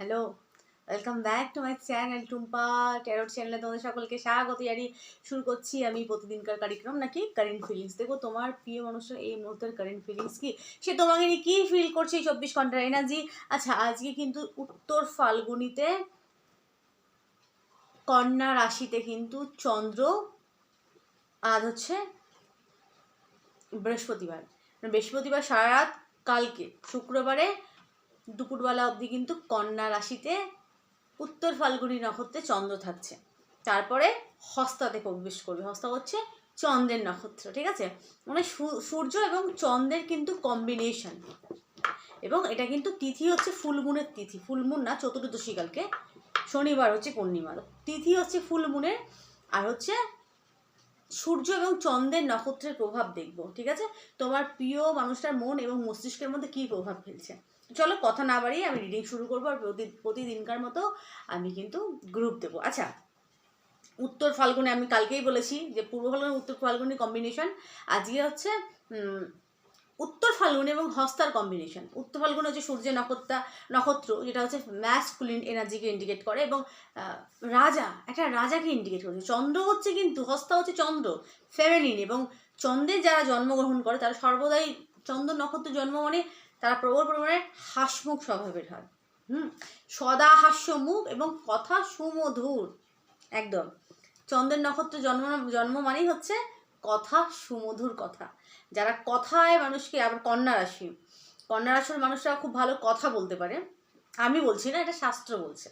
Hello welcome back to my channel Tumpa tarot চ্যানেলে তোমাদের সকলকে স্বাগত। জানি শুরু করছি আমি প্রতিদিনকার কার্যক্রম নাকি কারেন্ট ফিলিংস দেখো, তোমার প্রিয় মানুষের এই মুহূর্তের কারেন্ট ফিলিংস কি? সে তোমাকে নিয়ে কী ফিল করছে এই চব্বিশ ঘণ্টার এনার্জি আচ্ছা আজকে কিন্তু উত্তর ফাল্গুনিতে কন্যা রাশিতে কিন্তু চন্দ্র, আজ হচ্ছে বৃহস্পতিবার। বৃহস্পতিবার সারা রাত কালকে, শুক্রবারে দুপুরবেলা অবধি কিন্তু কন্যা রাশিতে উত্তর ফাল্গুনি নক্ষত্রে চন্দ্র থাকছে। তারপরে হস্তাতে প্রবেশ করবে। হস্তা হচ্ছে চন্দ্রের নক্ষত্র, ঠিক আছে? মানে সূর্য এবং চন্দ্রের কিন্তু কম্বিনেশন এবং এটা কিন্তু তিথি হচ্ছে ফুলমুনের তিথি। ফুলমুন না চতুর্দশীকালকে শনিবার হচ্ছে পূর্ণিমা। তিথি হচ্ছে ফুলমুনের আর হচ্ছে সূর্য এবং চন্দ্রের নক্ষত্রের প্রভাব দেখব, ঠিক আছে? তোমার প্রিয় মানুষটার মন এবং মস্তিষ্কের মধ্যে কী প্রভাব ফেলছে? চলো কথা না বাড়িয়ে আমি রিডিং শুরু করব আর প্রতি, প্রতিদিনকার মতো আমি কিন্তু গ্রুপ দেবো। আচ্ছা উত্তর ফাল্গুনে আমি কালকেই বলেছি যে পূর্ব ফাল্গুন, উত্তর ফাল্গুনি কম্বিনেশন আজকে হচ্ছে উত্তর ফাল্গুন এবং হস্তার কম্বিনেশন উত্তর ফাল্গুন হচ্ছে সূর্যের নক্ষত্র নক্ষত্র, যেটা হচ্ছে ম্যাসকুলিন এনার্জিকে ইন্ডিকেট করে এবং রাজা, একটা রাজাকে ইন্ডিকেট করছে। চন্দ্র হচ্ছে কিন্তু, হস্তা হচ্ছে চন্দ্র ফেমিনিন এবং চন্দ্রের যারা জন্মগ্রহণ করে, তারা সর্বদাই চন্দ্র নক্ষত্র জন্ম মানে তারা প্রবল পরিমাণে হাসমুখ স্বভাবের হয়। হুম? সদা হাস্য মুখ এবং কথা সুমধুর। একদম। চন্দ্রের নক্ষত্র জন্ম জন্ম মানেই হচ্ছে কথা সুমধুর কথা। যারা কথায় মানুষকে আবার কন্যা রাশি, কন্যা রাশির মানুষরা খুব ভালো কথা বলতে পারে। আমি বলছি না, এটা শাস্ত্র বলছে।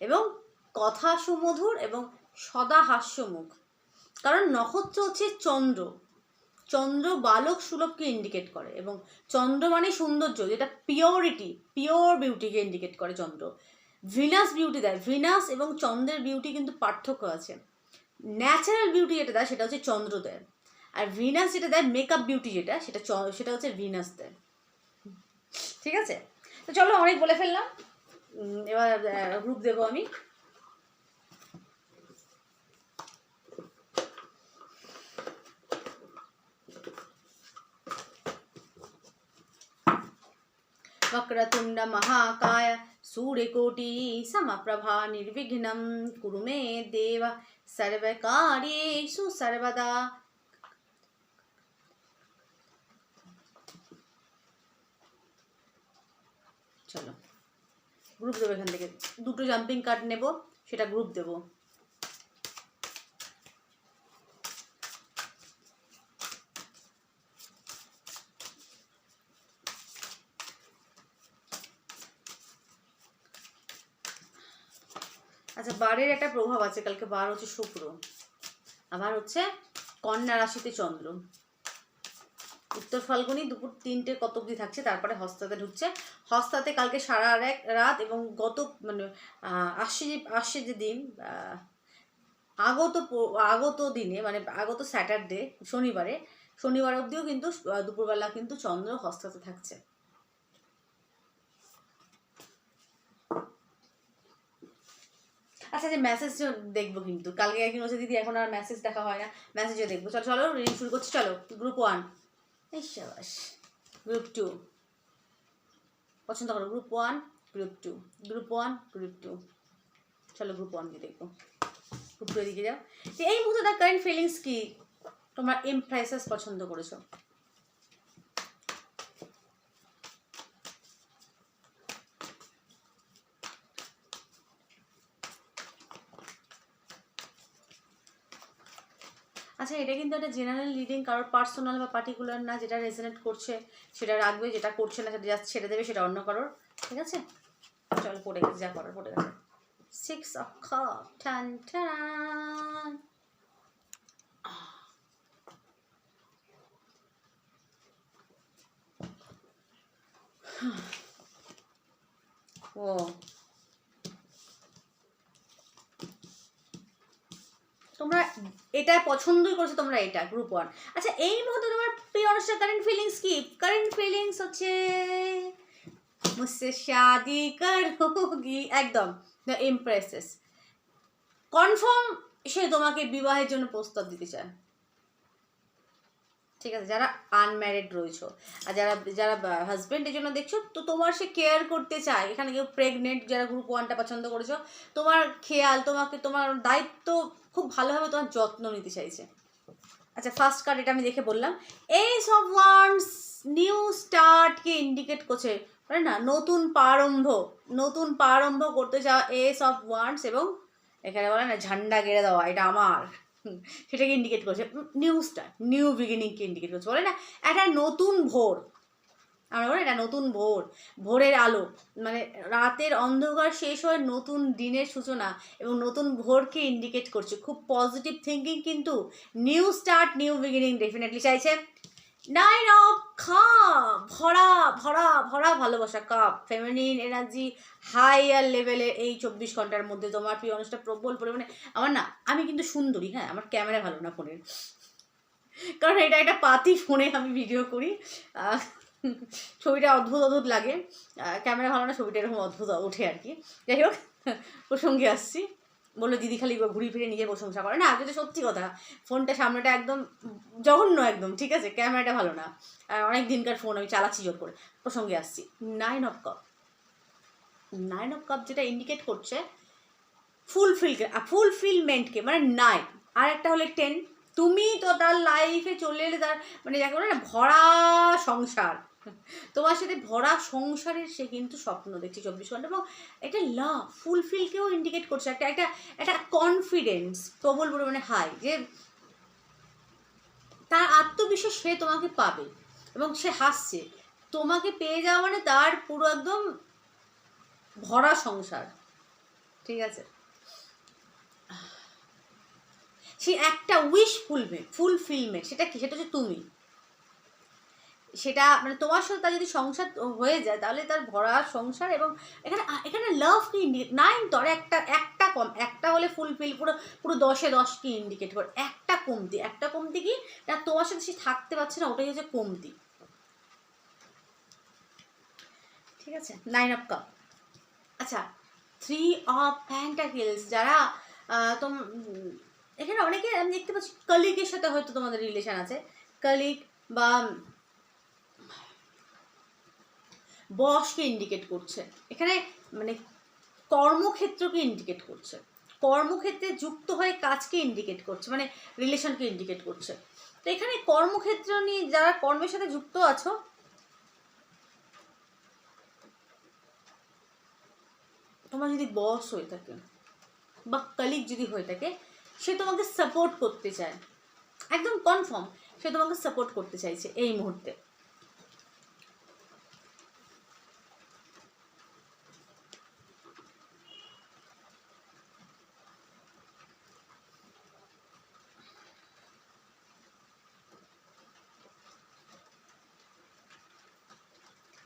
এবং কথা সুমধুর এবং সদা হাস্যমুখ। কারণ নক্ষত্র হচ্ছে চন্দ্র। চন্দ্র বালক সুলভকে ইন্ডিকেট করে এবং চন্দ্র মানে সৌন্দর্য, যেটা পিওরিটি পিওর বিউটিকে ইন্ডিকেট করে চন্দ্র। ভিনাস বিউটি দেয় ভিনাস এবং চন্দ্রের বিউটি কিন্তু পার্থক্য আছে। ন্যাচারাল বিউটি যেটা দেয়, সেটা হচ্ছে চন্দ্র দেয়। আর ভিনাস যেটা দেয় মেকআপ বিউটি যেটা, সেটা সেটা হচ্ছে ভিনাস দেয়। ঠিক আছে? তো চলো অনেক বলে ফেললাম। এবার গ্রুপ দেবো আমি। वक्रतुण्ड महाकाय सूर्यकोटि समप्रभा निर्विघ्नं कुरु मे देव सर्वकार्येषु सर्वदा চলো গ্রুপ দেবো এখান থেকে দুটো জাম্পিং কার্ড নেব সেটা গ্রুপ দেবো আচ্ছা বারের একটা প্রভাব আছে, কালকে বার হচ্ছে শুক্র। আবার হচ্ছে কন্যা রাশিতে চন্দ্র। উত্তর ফাল্গুনি দুপুর তিনটে কত অবধি থাকছে? তারপরে হস্তাতে ঢুকছে। হস্তাতে কালকে সারা এক রাত এবং গত মানে আসছে যে আসছে যে দিন আগত আগত দিনে মানে আগত স্যাটারডে, শনিবারে, শনিবার অবধিও কিন্তু দুপুরবেলা কিন্তু চন্দ্র হস্তাতে থাকছে। আচ্ছা যে মেসেজ দেখব কিন্তু। কালকে একদিন বলছে, দিদি, এখন আর মেসেজ দেখা হয় না। মেসেজও দেখব। চলো চলো রিডিং শুরু করছি, চলো। গ্রুপ ওয়ান এই গ্রুপ টু পছন্দ করো group one group two group one group two চলো গ্রুপ ওয়ান দিয়ে দেখব। গ্রুপ টু দিকে যাও। এই মুহূর্তে তার কারেন্ট ফিলিংস কি? তোমরা এমপ্রাইসেস পছন্দ করেছ। আচ্ছা এটা কিন্তু একটা জেনারেল রিডিং কারোর পার্সোনাল বা পার্টিকুলার না, যেটা রেজনেট করছে, সেটা রাখবে, যেটা করছে না সেটা জাস্ট ছেড়ে দেবে, সেটা অন্য কারোর, ঠিক আছে? চলো পড়ে গেছে, যা করার পড়ে গেছে। সিক্স ও। তোমরা এটা পছন্দই করছ তোমরা এটা গ্রুপ ওয়ান আচ্ছা এই মুহূর্তে তোমার প্রিয় অনুষ্ঠান কারেন্ট ফিলিংস কি? কারেন্ট ফিলিংস হচ্ছে মুসে শাদি করোগি, একদম দ্য ইমপ্রেসেস কনফার্ম সে তোমাকে বিবাহের জন্য প্রস্তাব দিতে চায়। ঠিক আছে, যারা আনম্যারিড রয়েছো। আর যারা যারা হাজব্যান্ডের জন্য দেখছ, তো তোমার সে কেয়ার করতে চায়। এখানে কেউ প্রেগনেন্ট যারা গ্রুপ ওয়ানটা পছন্দ করেছ, তোমার খেয়াল, তোমাকে, তোমার দায়িত্ব খুব ভালোভাবে তোমার যত্ন নিতে চাইছে। আচ্ছা ফার্স্ট কার্ড এটা আমি দেখে বললাম। এই সব ওয়ান্স নিউ স্টার্টকে ইন্ডিকেট করছে মানে না, নতুন প্রারম্ভ নতুন প্রারম্ভ করতে চাওয়া এস অফ ওয়ান্স এবং এখানে বলে না, ঝান্ডা গেড়ে দেওয়া, এটা আমার। সেটাকে ইন্ডিকেট করছে। নিউ স্টার্ট নিউ বিগিনিংকে ইন্ডিকেট করছে। বলে না, একটা নতুন ভোর। আমরা বলি, এটা নতুন ভোর। ভোরের আলো। মানে রাতের অন্ধকার শেষ হয় নতুন দিনের সূচনা এবং নতুন ভোরকে ইন্ডিকেট করছে। খুব পজিটিভ থিঙ্কিং কিন্তু new start new beginning definitely চাইছে। নাইন অফ কাপ ভরা ভরা ভরা ভালোবাসা কাপ ফেমিনিন এনার্জি হাইয়ার লেভেলের এই চব্বিশ ঘণ্টার মধ্যে তোমার প্রিয় অনুষ্ঠান প্রবল পরিমাণে, আমার না, আমি কিন্তু সুন্দরী হ্যাঁ আমার ক্যামেরা ভালো না ফোনের কারণ এটা একটা পাতি ফোনে আমি ভিডিও করি। ছবিটা অদ্ভুত অদ্ভুত লাগে। ক্যামেরা ভালো না, ছবিটা এরকম অদ্ভুত ওঠে আর কি। যাই হোক, প্রসঙ্গে আসছি। বলল, দিদি খালি ঘুরি ফিরে নিজের প্রশংসা করে। না যেটা সত্যি কথা, ফোনটা সামনেটা একদম জঘন্য একদম, ঠিক আছে? ক্যামেরাটা ভালো না। অনেক দিনকার ফোন, আমি চালাচ্ছি জোর করে। প্রসঙ্গে আসছি। Nine of cup nine of cup যেটা ইন্ডিকেট করছে ফুলফিল ফুলফিলমেন্টকে মানে নাইন আর একটা হলে টেন তুমি তো তার লাইফে চলে এলে তার মানে যাকে বলে না, ভরা সংসার। তোমার সাথে ভরা সংসারের সে কিন্তু স্বপ্ন দেখছে চব্বিশ ঘণ্টা এবং একটা লাভ ফুলফিলকেও ইন্ডিকেট করছে। একটা একটা একটা কনফিডেন্স প্রবল পরিমাণে হাই যে তার আত্মবিশ্বাস সে তোমাকে পাবে এবং সে হাসছে। তোমাকে পেয়ে যাওয়া মানে তার পুরো একদম ভরা সংসার। ঠিক আছে? সে একটা উইশ ফুলবে ফুলফিলমেন্ট সেটা কি? সেটা হচ্ছে তুমি। সেটা মানে তোমার সাথে তার যদি সংসার হয়ে যায়, তাহলে তার ভরা সংসার এবং এখানে এখানে লাভ কি নাইন তো আর একটা একটা কম, একটা হলে ফুলফিল পুরো পুরো দশে দশ কি ইন্ডিকেট করে? একটা কমতি একটা কমতি কি? না, তোমার সাথে সে থাকতে পারছে না, ওটাই হচ্ছে কমতি। ঠিক আছে? নাইন অফ কাপ আচ্ছা থ্রি অফ প্যান্টাকেলস যারা তোম, এখানে অনেকে আমি দেখতে পাচ্ছি কলিগের সাথে হয়তো তোমাদের রিলেশান আছে। কলিগ বা বসকে ইন্ডিকেট করছে। এখানে মানে কর্মক্ষেত্রকে ইন্ডিকেট করছে। কর্মক্ষেত্রে যুক্ত হয়ে কাজকে ইন্ডিকেট করছে মানে রিলেশনকে ইন্ডিকেট করছে। তো এখানে কর্মক্ষেত্র নিয়ে যারা কর্মের সাথে যুক্ত আছো, তোমার যদি বস হয়ে থাকে বা কলিগ যদি হয়ে থাকে, সে তোমাকে সাপোর্ট করতে চায়। একদম কনফার্ম সে তোমাকে সাপোর্ট করতে চাইছে এই মুহূর্তে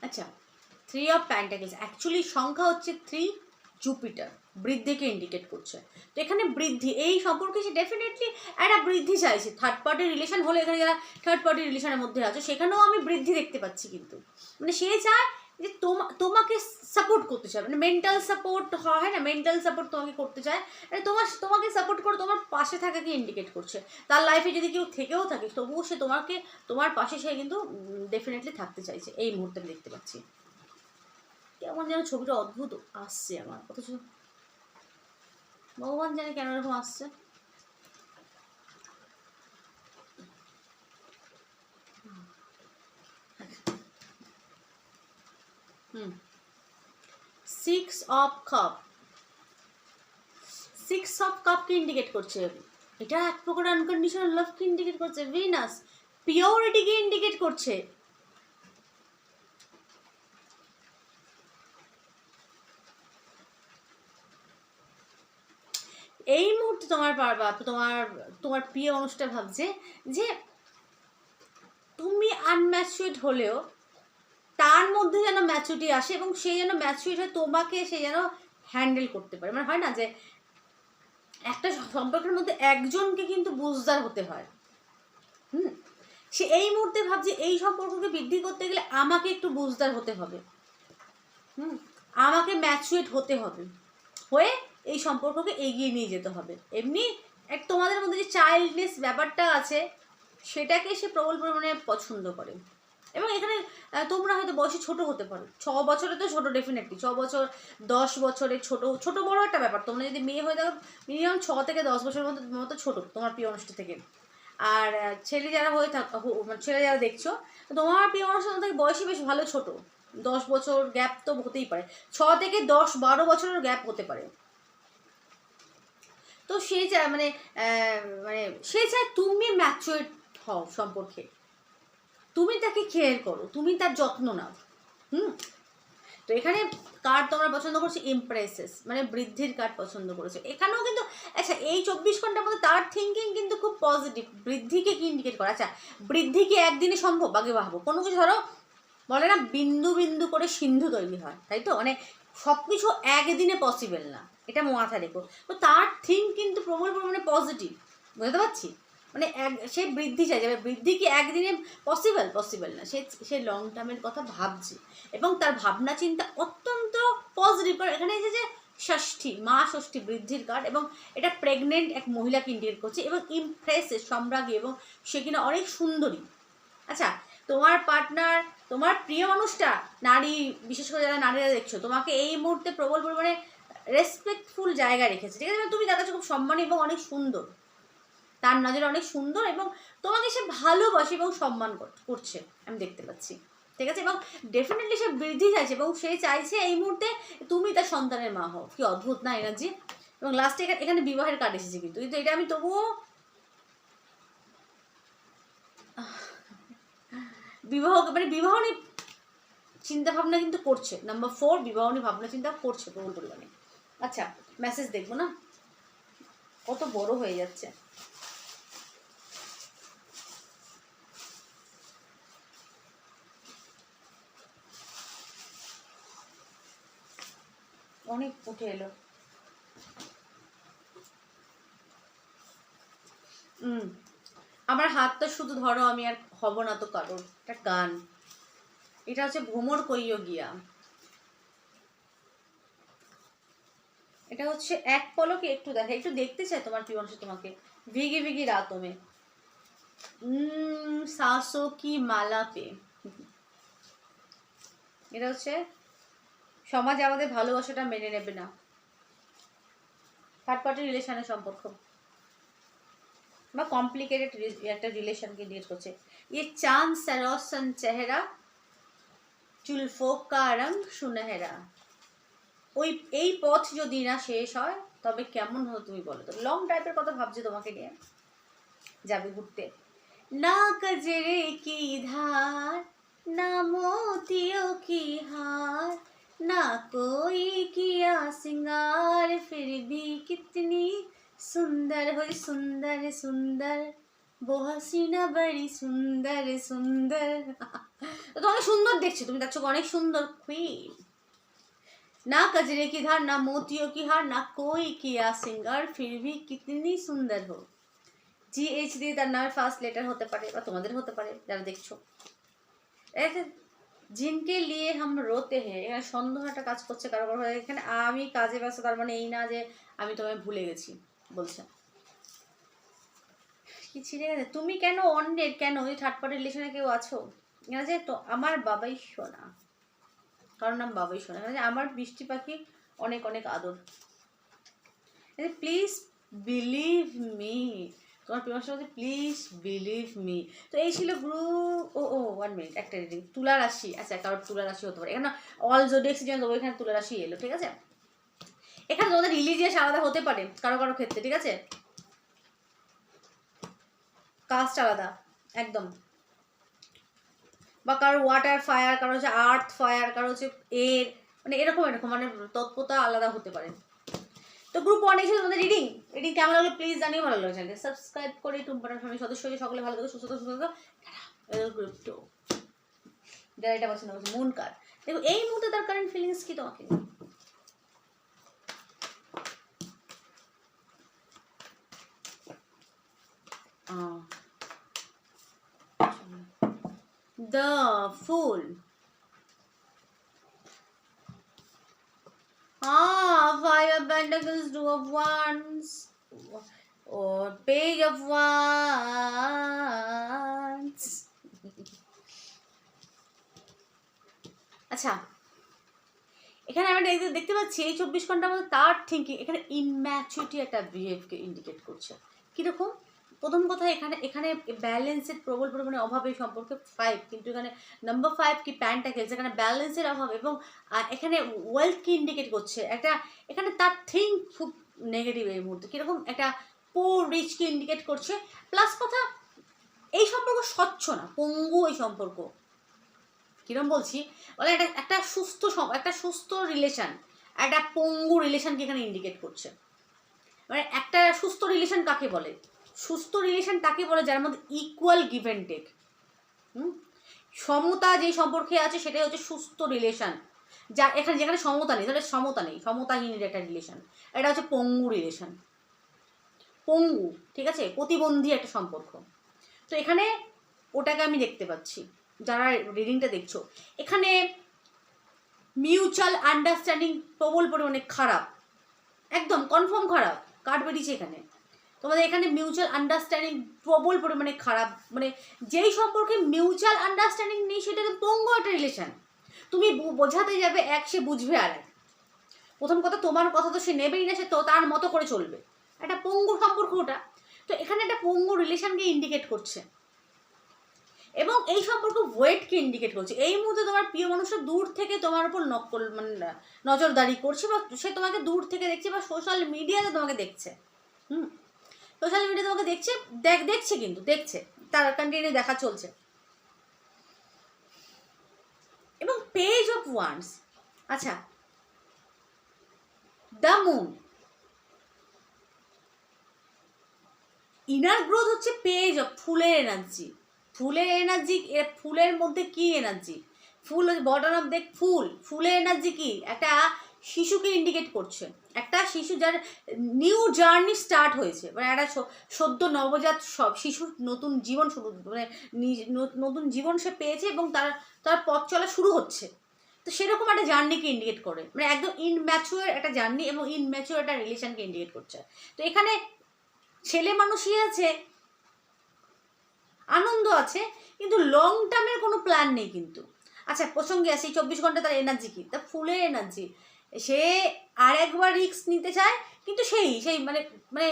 আচ্ছা থ্রি অফ প্যান্টাকেলস অ্যাকচুয়ালি সংখ্যা হচ্ছে থ্রি জুপিটার বৃদ্ধিকে ইন্ডিকেট করছে। তো এখানে বৃদ্ধি, এই সম্পর্কে সে ডেফিনেটলি একটা বৃদ্ধি চাইছে। থার্ড পার্টির রিলেশন হলে এখানে যারা থার্ড পার্টির রিলেশনের মধ্যে আছে, সেখানেও আমি বৃদ্ধি দেখতে পাচ্ছি কিন্তু। মানে সে চায় যে তোমা, তোমাকে সাপোর্ট করতে চায়। মানে মেন্টাল সাপোর্ট হয় না? মেন্টাল সাপোর্ট তোমাকে করতে চায়। মানে তোমার, তোমাকে সাপোর্ট করে তোমার পাশে থাকাকে ইন্ডিকেট করছে। তার লাইফে যদি কেউ থেকেও থাকে, তবুও সে তোমাকে, তোমার পাশে সে কিন্তু ডেফিনেটলি থাকতে চাইছে। এই মুহূর্তে দেখতে পাচ্ছি। কেমন যেন ছবিটা অদ্ভুত আসছে আমার, অথচ ভগবান জানে কেন এরকম আসছে। হুম। Six of cup six of কাপকে indicate করছে। এটা এক প্রকার আনকন্ডিশনাল লাভকে ইন্ডিকেট করছে। ভিনাস পিওরিটিকে ইন্ডিকেট করছে। এই মুহূর্তে তোমার পারবা তোমার তোমার প্রিয় অনুষ্ঠান ভাবছে যে তুমি আনম্যাচুয়েড হলেও তার মধ্যে যেন ম্যাচুরিটি আসে এবং সে যেন ম্যাচুরিট হয়ে তোমাকে সে যেন হ্যান্ডেল করতে পারে। মানে হয় না যে একটা সম্পর্কের মধ্যে একজনকে কিন্তু বুঝদার হতে হয়। হুম? সে এই মুহূর্তে ভাবছে এই সম্পর্ককে বৃদ্ধি করতে গেলে আমাকে একটু বুঝদার হতে হবে। হুম? আমাকে ম্যাচুয়েট হতে হবে। হয়ে এই সম্পর্ককে এগিয়ে নিয়ে যেতে হবে। এমনি এক তোমাদের মধ্যে যে চাইল্ডনেস ব্যাপারটা আছে, সেটাকে সে প্রবল পরিমাণে পছন্দ করে। এবং এখানে তোমরা হয়তো বয়সে ছোট হতে পারো। ছ বছরে তো ছোট ডেফিনেটলি ছ বছর, দশ বছরে ছোট ছোট বড় একটা ব্যাপার। তোমরা যদি মেয়ে হয়ে থাকো মিনিমাম ছ থেকে দশ বছরের মতো মতো ছোট তোমার প্রিয় অনুষ্ঠান থেকে। আর ছেলে যারা হয়ে থাক মানে ছেলে যারা দেখছ তোমার প্রিয় অনুষ্ঠান থেকে বয়সে বেশ ভালো ছোট। দশ বছর গ্যাপ তো হতেই পারে। ছ থেকে দশ, বারো বছরের গ্যাপ হতে পারে। তো সে মানে মানে সে চায় তুমি ম্যাচুয়ার হও সম্পর্কে, তুমি তাকে কেয়ার করো, তুমি তার যত্ন নাও, হুম? তো এখানে কার্ড তোমরা পছন্দ করছ ইমপ্রেসেস মানে বৃদ্ধির কার্ড পছন্দ করেছ। এখানেও কিন্তু আচ্ছা এই চব্বিশ ঘণ্টার মধ্যে তার থিঙ্কিং কিন্তু খুব পজিটিভ বৃদ্ধিকে কি ইন্ডিকেট করে? আচ্ছা বৃদ্ধি কি একদিনে সম্ভব? আগে ভাবো। কোনো কিছু ধরো, বলে না, বিন্দু বিন্দু করে সিন্ধু তৈরি হয়, তাই তো? মানে সব কিছু একদিনে পসিবল না। এটা মাথায় রেখো। তো তার থিঙ্ক কিন্তু প্রবল পরিমাণে পজিটিভ বুঝতে পারছি? মানে এক, সে বৃদ্ধি চাই যাবে, বৃদ্ধি কি একদিনে পসিবল পসিবল না। সে সে লং টার্মের কথা ভাবছে। এবং তার ভাবনা চিন্তা অত্যন্ত পজিটিভ কারণ এখানে যে ষষ্ঠী, মা ষষ্ঠী বৃদ্ধির কার্ড এবং এটা প্রেগনেন্ট এক মহিলাকে ইন্ডিকেট করছে এবং ইমপ্রেসে সম্রাজ্ঞী এবং সে কিনা অনেক সুন্দরী। আচ্ছা তোমার পার্টনার তোমার প্রিয় মানুষটা, নারী, বিশেষ করে যারা নারীরা দেখছ, তোমাকে এই মুহূর্তে প্রবল পরিমাণে রেসপেক্টফুল জায়গায় রেখেছে। ঠিক আছে? মানে তুমি তার কাছে খুব সম্মানী এবং অনেক সুন্দর। তার নজরে অনেক সুন্দর এবং তোমাকে সে ভালোবাসে এবং সম্মান কর- করছে, আমি দেখতে পাচ্ছি। ঠিক আছে? এবং ডেফিনেটলি সে বৃদ্ধি চাইছে এবং সে চাইছে এই মুহূর্তে তুমি তার সন্তানের মা হও। কি অদ্ভুত না এনার্জি? এবং লাস্টে এখানে বিবাহের কার্ড এসেছে কিন্তু। কিন্তু এটা আমি তবুও বিবাহ মানে বিবাহ নিয়ে চিন্তা ভাবনা কিন্তু করছে। নাম্বার ফোর বিবাহ নিয়ে ভাবনা চিন্তা করছে প্রবল পরিমাণে আচ্ছা মেসেজ দেখব না? কত বড় হয়ে যাচ্ছে। অনেক উঠে এলো। হুম আমার হাতটা শুধু ধরো, আমি আর হব না তো কারোর। একটা গান। এটা হচ্ছে ভ্রমর কইয় গিয়া। এটা হচ্ছে এক পলকে একটু দেখা একটু দেখতে চাই তোমার প্রিয় মানুষ তোমাকে ভিগি ভিগি রাতও মে উম, সাসো কি মালা পে এটা হচ্ছে সমাজ আমাদের ভালোবাসাটা মেনে নেবে না থার্ড পার্টি রিলেশনের সম্পর্ক বা কমপ্লিকেটেড একটা রিলেশনকে ডিল করছে ये चांद सरोसन चेहरा চুলফো কা রং সুনহেরা ওই, এই পথ যদি না শেষ হয়, তবে কেমন হতো তুমি বলো তো? লং ড্রাইভের কথা ভাবছি তোমাকে নিয়ে? যাবে ঘুরতে। না কাজে রে কি ধার, না মোতিও কি হার, না কই কিয়া সিঙ্গার, ফির ভি কিতনি সুন্দর, হই সুন্দর সুন্দর। বহাসিনা বাড়ি সুন্দর সুন্দর। তোমাকে সুন্দর দেখছি, তুমি দেখছ অনেক সুন্দর কুইন না कजरे की धार ना मोतियों की हार ना कोई किया सिंगार फिर भी कितनी सुंदर हो জি এইচ দিয়ে তার নামের ফার্স্ট লেটার হতে পারে বা তোমাদের হতে পারে যারা দেখছো এক জিনকে লিয়ে হাম রোতে হ্যাঁ এখানে সন্দেহ একটা কাজ করছে কারো কারো হয়ে এখানে আমি কাজে ব্যস্ত তার মানে এই না যে আমি তোমায় ভুলে গেছি বলছে কি ছিঁড়ে গেছে তুমি কেন অন্যের কেন ওই থার্ড পার্টি রিলেশনে কেউ আছো এখানে যে তো আমার বাবাই শোনা কারণ নাম বাবাই শোনা। মানে আমার বৃষ্টি পাখি অনেক অনেক আদর। প্লিজ বিলিভ মি তোমার সাথে প্লিজ বিলিভ মি তো এই ছিল গ্রুপ ও ও ওয়ান মিনিট একটা রিডিং তুলা রাশি। আচ্ছা কারোর তুলা রাশি হতে পারে। এখানে অল জোডিয়াক সিজন দেবো, এখানে তুলা রাশি এলো, ঠিক আছে? এখানে তোমাদের রিলিজিয়াস আলাদা হতে পারে, কারও কারও ক্ষেত্রে, ঠিক আছে? কাস্ট আলাদা, একদম। বা কারও ওয়াটার ফায়ার কারও হচ্ছে আর্থ ফায়ার কারও হচ্ছে এর মানে এরকম এরকম মানে তৎপরতা আলাদা হতে পারে। তো গ্রুপ ওয়ান এসে তোমাদের রিডিং রিডিং কেমন লাগল? প্লিজ জানিয়ে ভালো লাগল। চ্যানেলকে সাবস্ক্রাইব করে টুম্পাটার ফ্যামিলি সদস্য হয়ে সকলে ভালো থাকো, সুস্থ সুস্থ থাকো। গ্রুপ টু যারা এটা পছন্দ করছে মুন কার দেখো, এই মুহূর্তে তার কারেন্ট ফিলিংস কি তোমাকে? নিয়ে? The Fool. Ah, five of pentacles, two of wands. or page of wands আচ্ছা এখানে আমরা দেখতে পাচ্ছি এই চব্বিশ ঘণ্টার মধ্যে তার থিঙ্কিং এখানে ইনম্যাচুরিটি একটা বিহেভকে ইন্ডিকেট করছে কীরকম প্রথম কথা এখানে এখানে ব্যালেন্সের প্রবল পরিমাণে অভাব এই সম্পর্কে ফাইভ কিন্তু এখানে নাম্বার ফাইভ কি প্যান্টটা খেলছে? এখানে ব্যালেন্সের অভাব এবং এখানে ওয়েলথকে ইন্ডিকেট করছে? একটা, এখানে তার থিঙ্ক খুব নেগেটিভ এই মুহূর্তে। কীরকম একটা পোর রিচকে ইন্ডিকেট করছে? প্লাস কথা, এই সম্পর্ক স্বচ্ছ না, পঙ্গু এই সম্পর্ক। কিরম বলছি? বলে একটা একটা সুস্থ একটা সুস্থ রিলেশন একটা পঙ্গু রিলেশনকে এখানে ইন্ডিকেট করছে। মানে একটা সুস্থ রিলেশন কাকে বলে? সুস্থ রিলেশন তাকে বলে যার মধ্যে ইকুয়াল গিভ অ্যান্ড টেক সমতা যে সম্পর্কে আছে সেটাই হচ্ছে সুস্থ রিলেশন যা এখানে যেখানে সমতা নেই, তাহলে সমতা নেই, সমতাহীনের একটা রিলেশন এটা হচ্ছে পঙ্গু রিলেশন পঙ্গু, ঠিক আছে? প্রতিবন্ধী একটা সম্পর্ক। তো এখানে ওটাকে আমি দেখতে পাচ্ছি, যারা রিডিংটা দেখছ। এখানে মিউচুয়াল আন্ডারস্ট্যান্ডিং প্রবল পরিমাণে খারাপ। একদম কনফার্ম খারাপ কার্ড বেরিয়েছে এখানে। তোমাদের এখানে মিউচুয়াল আন্ডারস্ট্যান্ডিং প্রবল পরিমাণে খারাপ মানে যেই সম্পর্কে মিউচুয়াল আন্ডারস্ট্যান্ডিং নেই সেটা পঙ্গু একটা রিলেশন তুমি বোঝাতে যাবে এক, সে বুঝবে আর এক। প্রথম কথা, তোমার কথা তো সে নেবেই না, সে তো তার মতো করে চলবে। একটা পঙ্গু সম্পর্ক ওটা। তো এখানে একটা পঙ্গু রিলেশনকে ইন্ডিকেট করছে। এবং এই সম্পর্ক ওয়েটকে ইন্ডিকেট করছে। এই মুহূর্তে তোমার প্রিয় মানুষটা দূর থেকে তোমার উপর নকল মানে নজরদারি করছে বা সে তোমাকে দূর থেকে দেখছে বা সোশ্যাল মিডিয়াতে তোমাকে দেখছে। হুম? সোশ্যাল মিডিয়া তোমাকে দেখছে, দেখ, দেখছে কিন্তু, দেখছে। তার কন্টিনিউ দেখা চলছে। এবং পেজ অফ ওয়ান্স আচ্ছা দ্য মুন ইনার গ্রোথ হচ্ছে পেজ অফ ফুলের এনার্জি ফুলের এনার্জি ফুলের মধ্যে কি এনার্জি ফুল বটন অফ দেখ ফুল, ফুলের এনার্জি কি? একটা শিশুকে ইন্ডিকেট করছে। একটা শিশু যার নিউ জার্নি স্টার্ট হয়েছে। মানে একটা সদ্য নবজাত সব শিশুর নতুন জীবন শুরু মানে নতুন জীবন সে পেয়েছে এবং তার তার পথ চলা শুরু হচ্ছে। তো সেরকম একটা জার্নিকে ইন্ডিকেট করে। মানে একদম ইনম্যাচুয়ার একটা জার্নি এবং ইনম্যাচুয়ার একটা রিলেশনকে ইন্ডিকেট করছে। তো এখানে ছেলে মানুষই আছে, আনন্দ আছে, কিন্তু লং টার্মের কোনো প্ল্যান নেই কিন্তু। আচ্ছা প্রসঙ্গে আসি, চব্বিশ ঘণ্টা তার এনার্জি কি? তা ফুলের এনার্জি সে আর একবার রিস্ক নিতে চায়, কিন্তু সেই সেই মানে মানে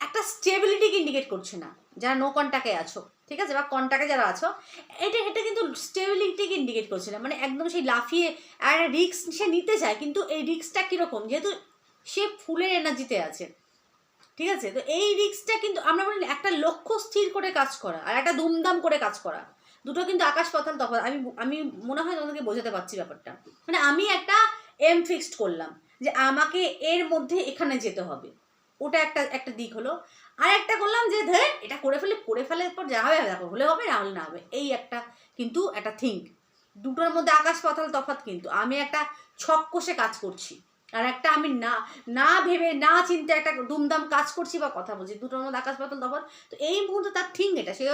একটা স্টেবিলিটিকে ইন্ডিকেট করছে না, যারা নো কন্টাক্টে আছো, ঠিক আছে? বা কন্টাক্টে যারা আছো, এটা এটা কিন্তু স্টেবিলিটিকে ইন্ডিকেট করছে না। মানে একদম সেই লাফিয়ে, আর রিস্ক সে নিতে চায়, কিন্তু এই রিস্কটা কীরকম? যেহেতু সে ফুলের এনার্জিতে আছে, ঠিক আছে? তো এই রিস্কটা কিন্তু আমরা বলি একটা লক্ষ্য স্থির করে কাজ করা, আর একটা দুমদাম করে কাজ করা। দুটো কিন্তু আকাশ পাতাল তফাৎ। আমি আমি মনে হয় তোমাদেরকে বোঝাতে পারছি ব্যাপারটা। মানে আমি একটা এম ফিক্সড করলাম, যে আমাকে এর মধ্যে এখানে যেতে হবে। ওটা একটা একটা দিক হলো। আর একটা করলাম যে ধর এটা করে ফেলে, করে ফেলার পর যা হবে, দেখো, হলে হবে, না হলে না হবে। এই একটা কিন্তু একটা থিঙ্ক দুটোর মধ্যে আকাশ পাতাল তফাৎ কিন্তু। আমি একটা ছক কষে কাজ করছি। আর একটা আমি না না ভেবে, না চিন্তে একটা দুমদাম কাজ করছি বা কথা বলছি। দুটোর মধ্যে আকাশ পাতাল তফাৎ তো এই মুহূর্তে তার থিং এটা, সে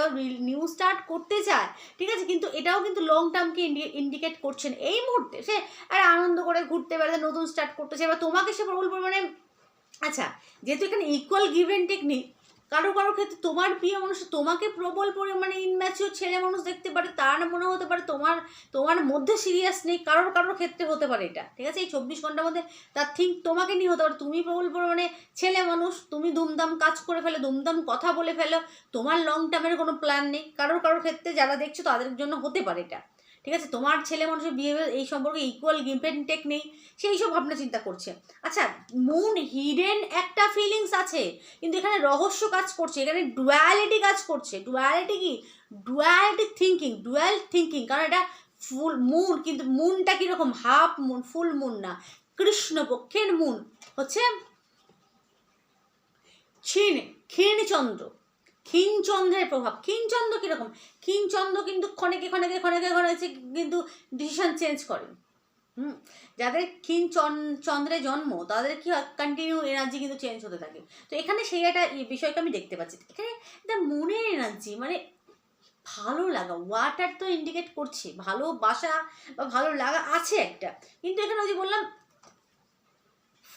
নিউ স্টার্ট করতে চায়, ঠিক আছে? কিন্তু এটাও কিন্তু লং টার্মকে ইন্ডিকেট করছেন। এই মুহূর্তে সে আর আনন্দ করে ঘুরতে বেড়াতে নতুন স্টার্ট করতে করতেছে। এবার তোমাকে সে প্রবল পরিমাণে আচ্ছা যেহেতু এখানে ইকুয়াল গিভ অ্যান্ড টেকনিক কারও কারও ক্ষেত্রে তোমার প্রিয় মানুষ, তোমাকে প্রবল পরিমাণে ইনম্যাচিওর ছেলে মানুষ দেখতে পারে তার মনে হতে পারে তোমার তোমার মধ্যে সিরিয়াস নেই, কারোর কারোর ক্ষেত্রে হতে পারে এটা, ঠিক আছে? এই চব্বিশ ঘণ্টার মধ্যে তার থিঙ্ক তোমাকে নিয়ে হতে পারে। তুমি প্রবল পরিমাণে ছেলে মানুষ, তুমি দুমদাম কাজ করে ফেলো দুমদাম কথা বলে ফেলো, তোমার লং টার্মের কোনো প্ল্যান নেই, কারোর কারোর ক্ষেত্রে যারা দেখছ তাদের জন্য হতে পারে এটা। ঠিক আছে? তোমার ছেলে মানুষের বিহেভিয়ার এই সম্পর্কে ইকুয়াল গিভ অ্যান্ড টেক নেই। সেই সব ভাবনা চিন্তা করছে। আচ্ছা মুন হিডেন একটা ফিলিংস আছে, কিন্তু এখানে রহস্য কাজ করছে, এখানে ডুয়ালিটি কাজ করছে। ডুয়ালিটি কি? ডুয়ালিটি থিঙ্কিং ডুয়াল থিঙ্কিং কারণ এটা ফুল মুন কিন্তু মুনটা কীরকম? হাফ মুন ফুল মুন না। কৃষ্ণপক্ষের মুন হচ্ছে ক্ষীণ, ক্ষীণচন্দ্র। ক্ষীণচন্দ্রের প্রভাব। ক্ষীণচন্দ্র কীরকম? ক্ষীণচন্দ্র কিন্তু ক্ষণেকে ক্ষণেকে ক্ষণেকে ক্ষণেকে কিন্তু ডিসিশন চেঞ্জ করে। হুম? যাদের ক্ষীণ চন- চন্দ্রে জন্ম, তাদের কি হয়? কন্টিনিউ এনার্জি কিন্তু চেঞ্জ হতে থাকে। তো এখানে সেই একটা বিষয়কে আমি দেখতে পাচ্ছি। এখানে একটা মনের এনার্জি মানে ভালো লাগা ওয়াটার তো ইন্ডিকেট করছে। ভালোবাসা বা ভালো লাগা আছে একটা। কিন্তু এখানে ওই যে বললাম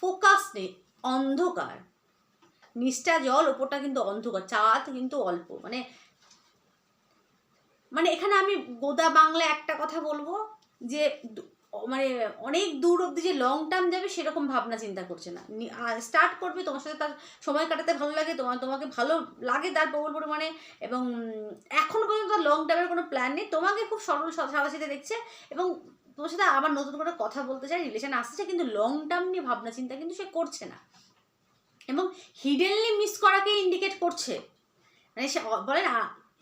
ফোকাস নেই, অন্ধকার। নিচটা জল, ওপরটা কিন্তু অন্ধকার, চাঁদ কিন্তু অল্প মানে মানে এখানে আমি গোদা বাংলা একটা কথা বলব, যে মানে অনেক দূর অব্দি যে লং টার্ম যাবে সেরকম ভাবনা চিন্তা করছে না। স্টার্ট করবে তোমার সাথে তার সময় কাটাতে ভালো লাগে তোমার তোমাকে ভালো লাগে তার প্রবল পরিমাণে, এবং এখনও পর্যন্ত লং টার্মের কোনো প্ল্যান নেই। তোমাকে খুব সরল সাদাসিধে দেখছে, এবং তোমার সাথে আবার নতুন করে কথা বলতে চাই রিলেশন আসছে, কিন্তু লং টার্ম নিয়ে ভাবনা চিন্তা কিন্তু সে করছে না। এবং হিডেনলি মিস করাকে ইন্ডিকেট করছে। মানে সে বলে না,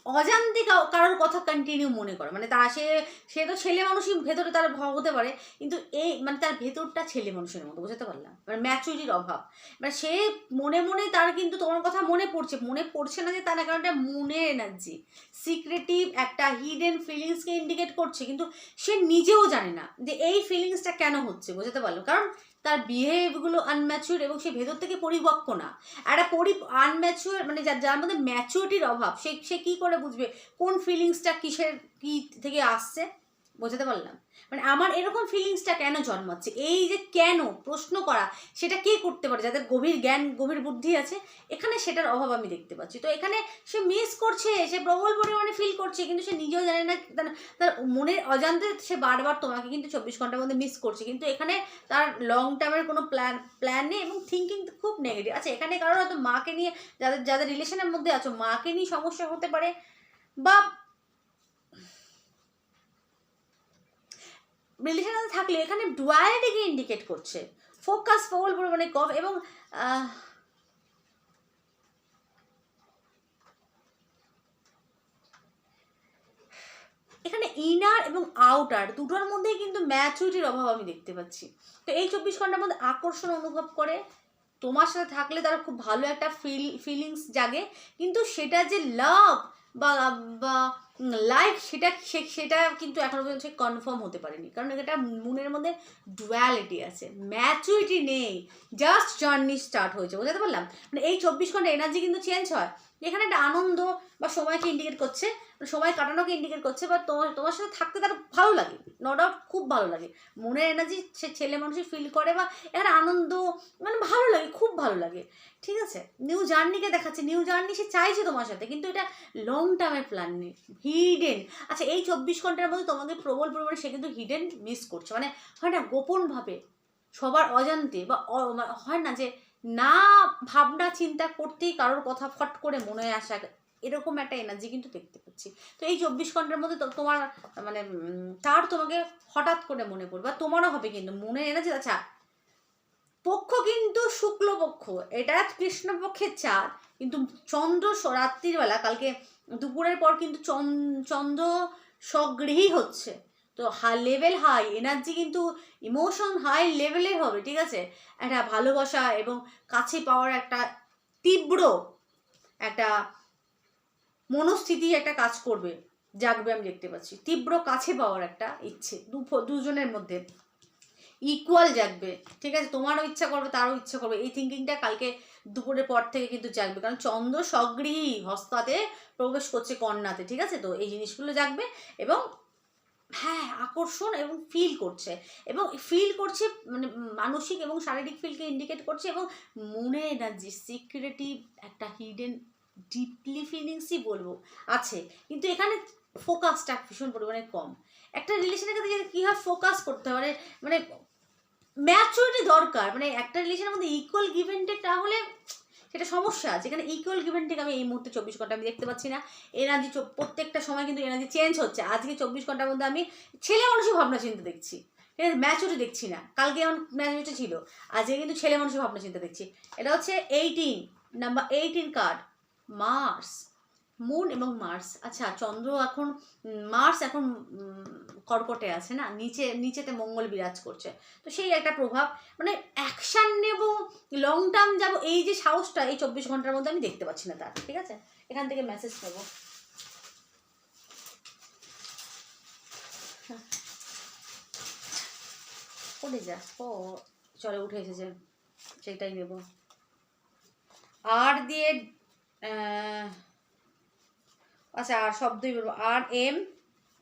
অজান্তে কারোর কথা কন্টিনিউ মনে করে। মানে তা, সে সে তো ছেলে মানুষই, ভেতরে তার ভাব হতে পারে, কিন্তু এই মানে তার ভেতরটা ছেলে মানুষের মতো, বুঝতে পারলাম? মানে ম্যাচুরিটির অভাব। মানে সে মনে মনে তার কিন্তু তোমার কথা মনে পড়ছে। মনে পড়ছে না যে তার কারণ এটা মনের এনার্জি সিক্রেটিভ একটা হিডেন ফিলিংসকে ইন্ডিকেট করছে, কিন্তু সে নিজেও জানে না যে এই ফিলিংসটা কেন হচ্ছে, বুঝতে পারল কারণ তার বিহেভগুলো আনম্যাচিউর এবং সে ভেতর থেকে পরিপক্ক না। একটা পরি আনম্যাচিউর মানে যার যার মধ্যে ম্যাচুরিটির অভাব, সে সে কী করে বুঝবে? কোন ফিলিংসটা কিসের, কী থেকে আসছে? বোঝাতে পারলাম? মানে আমার এরকম ফিলিংসটা কেন জন্মাচ্ছে? এই যে কেন? প্রশ্ন করা, সেটা কে করতে পারে? যাদের গভীর জ্ঞান, গভীর বুদ্ধি আছে, এখানে সেটার অভাব আমি দেখতে পাচ্ছি। তো এখানে সে মিস করছে, সে প্রবল পরিমাণে ফিল করছে, কিন্তু সে নিজেও জানে না, তার- মনের অজান্তে সে বারবার তোমাকে কিন্তু চব্বিশ ঘণ্টার মধ্যে মিস করছে। কিন্তু এখানে তার লং টার্মের কোনো প্ল্যান প্ল্যান নেই এবং থিঙ্কিং খুব নেগেটিভ আচ্ছা এখানে কারোর হয়তো মাকে নিয়ে, যাদের যাদের রিলেশনের মধ্যে আছো, মাকে নিয়ে সমস্যা হতে পারে বা রিলেশনে থাকলে এখানে ডুয়ালিটিকে ইন্ডিকেট করছে। ফোকাস প্রবল পরিমাণে কম এবং এখানে ইনার এবং আউটার দুটোর মধ্যেই কিন্তু ম্যাচুরিটির অভাব আমি দেখতে পাচ্ছি। তো এই চব্বিশ ঘণ্টার মধ্যে আকর্ষণ অনুভব করে, তোমার সাথে থাকলে তারা খুব ভালো একটা ফিল ফিলিংস জাগে। কিন্তু সেটা যে লাভ বা বা লাইফ সেটা সেটা কিন্তু এখনও পর্যন্ত সে কনফার্ম হতে পারেনি। কারণ এটা মনের মধ্যে ডুয়ালিটি আছে। ম্যাচুরিটি নেই। জাস্ট জার্নি স্টার্ট হয়েছে। বুঝতে পারলাম? মানে এই চব্বিশ ঘণ্টা এনার্জি কিন্তু চেঞ্জ হয়। এখানে একটা আনন্দ বা সময়কে ইন্ডিকেট করছে। মানে সময় কাটানোকে ইন্ডিকেট করছে। বা তোমার তোমার সাথে থাকতে তার ভালো লাগে। নো ডাউট খুব ভালো লাগে। মনের এনার্জি সে ছেলে মানুষই ফিল করে বা এখানে আনন্দ মানে ভালো লাগে খুব ভালো লাগে। ঠিক আছে? নিউ জার্নিকে দেখাচ্ছে। নিউ জার্নি সে চাইছে তোমার সাথে, কিন্তু এটা লং টার্মের প্ল্যান হিডেন আচ্ছা এই চব্বিশ ঘণ্টার মধ্যে তোমাকে প্রবল পরিমাণে সে কিন্তু হিডেন মিস করছে। মানে হয় না, গোপনভাবে সবার অজান্তে বা মানে হয় না যে না ভাবনা চিন্তা করতেই কারোর কথা ফট করে মনে আসা, এরকম একটা এনার্জি কিন্তু দেখতে পাচ্ছি। তো এই চব্বিশ ঘণ্টার মধ্যে তোমার মানে তার তোমাকে হঠাৎ করে মনে পড়বে বা তোমারও হবে কিন্তু মনে এনার্জি আচ্ছা পক্ষ কিন্তু শুক্লপক্ষ এটা কৃষ্ণপক্ষের চাঁদ। কিন্তু চন্দ্র স- রাত্রির বেলা, কালকে দুপুরের পর কিন্তু চন- চন্দ্র স্বগৃহী হচ্ছে। তো হাই লেভেল হাই এনার্জি কিন্তু ইমোশন হাই লেভেলের হবে, ঠিক আছে? একটা ভালোবাসা এবং কাছে পাওয়ার একটা তীব্র একটা মনস্থিতি একটা কাজ করবে, জাগবে আমি দেখতে পাচ্ছি। তীব্র কাছে পাওয়ার একটা ইচ্ছে দুজনের মধ্যে। ইকুয়াল জাগবে। ঠিক আছে? তোমারও ইচ্ছা করবে, তারও ইচ্ছা করবে। এই থিঙ্কিংটা কালকে দুপুরের পর থেকে কিন্তু জাগবে। কারণ চন্দ্র স্বগৃহী হস্তাতে প্রবেশ করছে কন্যাতে, ঠিক আছে? তো এই জিনিসগুলো জাগবে এবং হ্যাঁ আকর্ষণ এবং ফিল করছে। এবং ফিল করছে মানে মানসিক এবং শারীরিক ফিলকে ইন্ডিকেট করছে এবং মনে এনার্জি সিক্রেটিভ একটা হিডেন ডিপলি ফিলিংসই বলব আছে। কিন্তু এখানে ফোকাসটা ভীষণ পরিমাণে কম। একটা রিলেশনের ক্ষেত্রে কীভাবে ফোকাস করতে হবে মানে মানে ম্যাচুরিটি দরকার মানে একটা রিলেশনের মধ্যে ইকুয়াল টেক তাহলে সেটা সমস্যা যেখানে ইকুয়াল গিভেন টেক আমি এই মুহূর্তে চব্বিশ ঘণ্টা আমি দেখতে পাচ্ছি না। এনার্জি প্রত্যেকটা সময় কিন্তু এনার্জি চেঞ্জ হচ্ছে। আজকে চব্বিশ ঘণ্টার মধ্যে আমি ছেলে মানুষই ভাবনা চিন্তা দেখছি। ঠিক আছে? ম্যাচুরিটি দেখছি না। কালকে যেমন ম্যাচুরিটি ছিল। আজকে কিন্তু ছেলে মানুষের ভাবনা চিন্তা দেখছি। এটা হচ্ছে eighteen number eighteen card Mars moon এবং মার্স আচ্ছা চন্দ্র এখন মার্স এখন কর্কটে আছে না? নিচে, নিচেতে মঙ্গল বিরাজ করছে। তো সেই একটা প্রভাব। মানে অ্যাকশান নেব লং টার্ম যাব, এই যে সাহসটা, এই চব্বিশ ঘণ্টার মধ্যে আমি দেখতে পাচ্ছি না তার, ঠিক আছে? এখান থেকে মেসেজ নেব। পড়ে যা, ও, চলে, উঠে এসেছে। সেটাই নেব। আর দিয়ে আচ্ছা আর শব্দই বলব। আর, এম,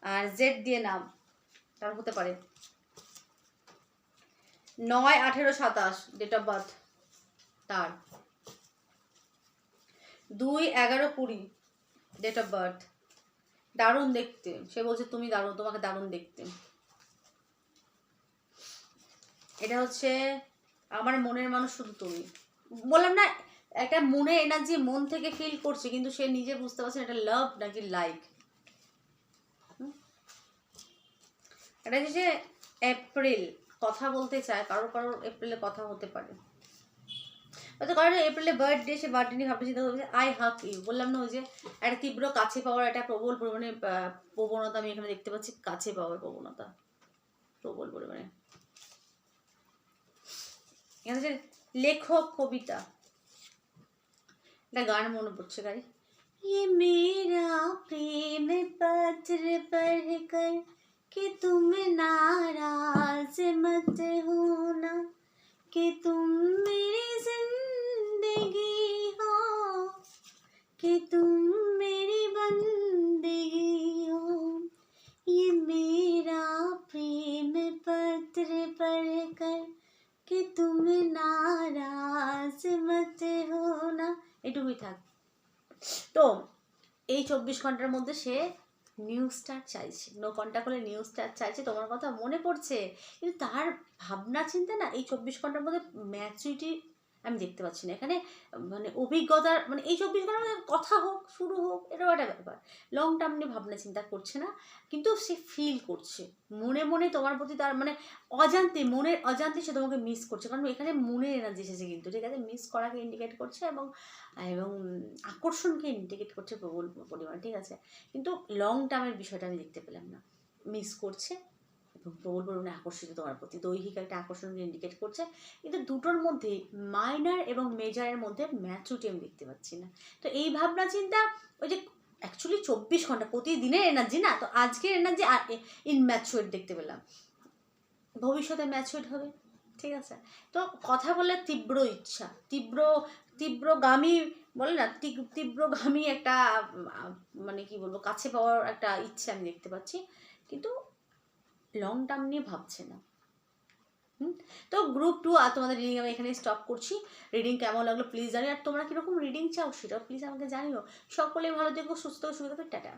আর জেড দিয়ে নাম। তার হতে পারে। নয়, আঠেরো, সাতাশ ডেট অফ বার্থ তার। দুই, এগারো, কুড়ি ডেট অফ বার্থ দারুণ দেখতে। সে বলছে, তুমি দারুণ, তোমাকে দারুণ দেখতে। এটা হচ্ছে, আমার মনের মানুষ শুধু তুমি। বললাম না একটা মনে এনার্জি মন থেকে ফিল করছে, কিন্তু সে নিজে বুঝতে পারছে এটা লাভ নাকি লাইক এটা হচ্ছে এপ্রিল কথা বলতে চায়, কারোর কারোর এপ্রিলে কথা হতে পারে। হয়তো কারণ এপ্রিলে বার্থডে সে বার্থডে নিয়ে ভাবতে চিন্তা করছে আই হাক ইউ বললাম না, ওই যে একটা তীব্র কাছে পাওয়ার একটা প্রবল পরিমাণে প্রবণতা আমি এখানে দেখতে পাচ্ছি, কাছে পাওয়ার প্রবণতা। প্রবল পরিমাণে। এখানে যে লেখক কবিতা। गान கானம் पूछ பிடிச்சிக்காய் ये मेरा प्रेम पत्र पढ़ कर कि तुम नाराज़ मत होना, कि तुम मेरी ज़िंदगी हो, कि तुम मेरी बंदगी हो। ये मेरा प्रेम पत्र पढ़ कर कि तुम नाराज़ मत होना এটুকুই থাক। তো এই চব্বিশ ঘণ্টার মধ্যে সে নিউ স্টার চাইছে। নো কন্ট্যাক্ট হলে নিউ স্টার চাইছে, তোমার কথা মনে পড়ছে। কিন্তু তার ভাবনা চিন্তা না, এই চব্বিশ ঘণ্টার মধ্যে ম্যাচুরিটি আমি দেখতে পাচ্ছি না। এখানে মানে অভিজ্ঞতার মানে এই চব্বিশ ঘণ্টার কথা হোক, শুরু হোক, এটাও একটা ব্যাপার। লং টার্ম নিয়ে ভাবনা চিন্তা করছে না, কিন্তু সে ফিল করছে। মনে মনে তোমার প্রতি তার মানে অজান্তে, মনের অজান্তে সে তোমাকে মিস করছে। কারণ এখানে মনের এনার্জি এসেছে কিন্তু, ঠিক আছে? মিস করাকে ইন্ডিকেট করছে এবং এবং আকর্ষণকে ইন্ডিকেট করছে প্রবল পরিমাণ, ঠিক আছে? কিন্তু লং টার্মের বিষয়টা আমি দেখতে পেলাম না। মিস করছে প্রবল পরিমাণে আকর্ষিত তোমার প্রতি। দৈহিক একটা আকর্ষণকে ইন্ডিকেট করছে, কিন্তু দুটোর মধ্যে মাইনার এবং মেজারের মধ্যে ম্যাচুটি আমি দেখতে পাচ্ছি না। তো এই ভাবনা চিন্তা, ওই যে অ্যাকচুয়ালি চব্বিশ ঘণ্টা প্রতিদিনের এনার্জি না? তো আজকের এনার্জি ইনম্যাচুয়েট দেখতে পেলাম। ভবিষ্যতে ম্যাচুয়েট হবে, ঠিক আছে? তো কথা বলে তীব্র ইচ্ছা, তীব্র, তীব্রগামী বলে না তীব- তীব্রগামী একটা মানে কি বলব, কাছে পাওয়ার একটা ইচ্ছে আমি দেখতে পাচ্ছি। কিন্তু লং টার্ম নিয়ে ভাবছে না? তো গ্রুপ টু আর তোমাদের রিডিং আমি এখানে স্টপ করছি। রিডিং কেমন লাগল প্লিজ জানি আর তোমরা কীরকম রিডিং চাও সেটাও প্লিজ আমাকে জানিও। সকলে ভালো থেকো, সুস্থ সুবিধা টাটা।